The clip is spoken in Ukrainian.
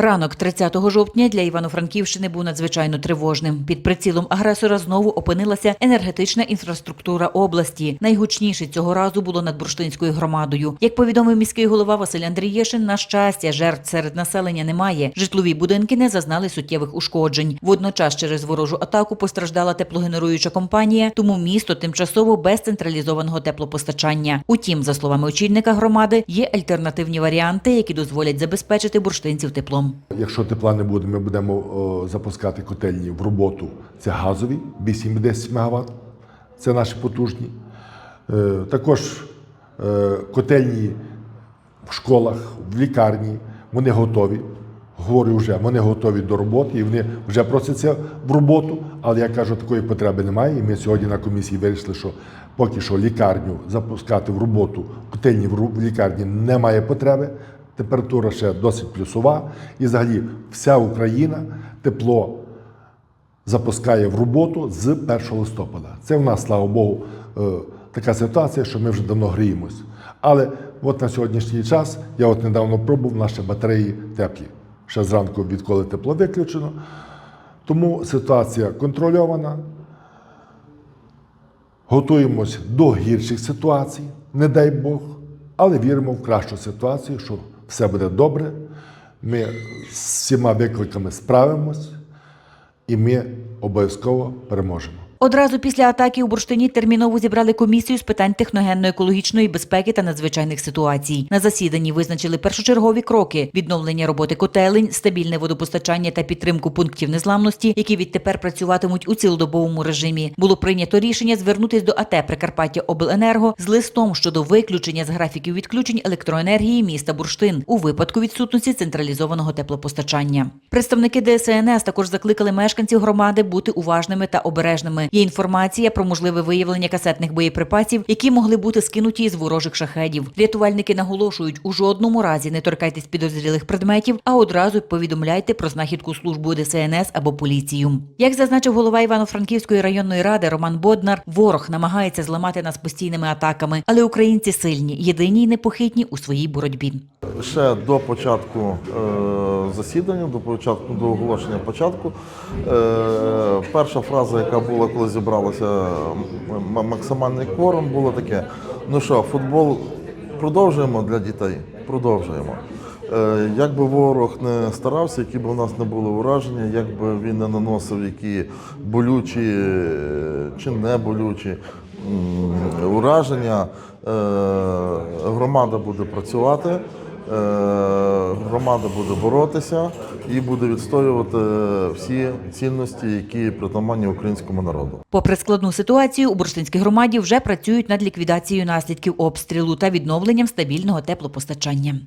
Ранок 30 жовтня для Івано-Франківщини був надзвичайно тривожним. Під прицілом агресора знову опинилася енергетична інфраструктура області. Найгучніше цього разу було над бурштинською громадою. Як повідомив міський голова Василь Андрієшин, на щастя, жертв серед населення немає. Житлові будинки не зазнали суттєвих ушкоджень. Водночас через ворожу атаку постраждала теплогенеруюча компанія, тому місто тимчасово без централізованого теплопостачання. Утім, за словами очільника громади, є альтернативні варіанти, які дозволять забезпечити бурштинців теплом. Якщо тепла не буде, ми будемо о, запускати котельні в роботу. Це газові 8-10 МВт. Це наші потужні. Е, також е, котельні в школах, в лікарні, вони готові. Говорю вже, вони готові до роботи і вони вже просяться в роботу, але я кажу, такої потреби немає. І ми сьогодні на комісії вирішили, що поки що лікарню запускати в роботу, котельні в лікарні немає потреби. Температура ще досить плюсова. І взагалі вся Україна тепло запускає в роботу з 1 листопада. Це в нас, слава Богу, е, така ситуація, що ми вже давно гріємось. Але от на сьогоднішній час я от недавно пробував, наші батареї теплі. Ще зранку, відколи тепло виключено. Тому ситуація контрольована. Готуємось до гірших ситуацій, не дай Бог, але віримо в кращу ситуацію, що все буде добре. Ми з всіма викликами справимось, і ми обов'язково переможемо. Одразу після атаки у бурштині терміново зібрали комісію з питань техногенно-екологічної безпеки та надзвичайних ситуацій. На засіданні визначили першочергові кроки: відновлення роботи котелень, стабільне водопостачання та підтримку пунктів незламності, які відтепер працюватимуть у цілодобовому режимі. Було прийнято рішення звернутись до АТ Прикарпаття Обленерго з листом щодо виключення з графіків відключень електроенергії міста Бурштин у випадку відсутності централізованого теплопостачання. Представники ДСНС також закликали мешканців громади бути уважними та обережними. Є інформація про можливе виявлення касетних боєприпасів, які могли бути скинуті із ворожих шахедів. Рятувальники наголошують, у жодному разі не торкайтесь підозрілих предметів, а одразу повідомляйте про знахідку службу ДСНС або поліцію. Як зазначив голова Івано-Франківської районної ради Роман Боднар, ворог намагається зламати нас постійними атаками, але українці сильні, єдині й непохитні у своїй боротьбі. Ще до початку е, засідання, до початку до оголошення початку. Е, перша фраза, яка була, коли зібралося м- максимальний кворум, було таке: ну що, футбол продовжуємо для дітей? Продовжуємо. Е, Як би ворог не старався, які б у нас не були ураження, як би він не наносив які болючі чи не болючі ураження, громада буде працювати, громада буде боротися і буде відстоювати всі цінності, які притаманні українському народу. Попри складну ситуацію, у бурштинській громаді вже працюють над ліквідацією наслідків обстрілу та відновленням стабільного теплопостачання.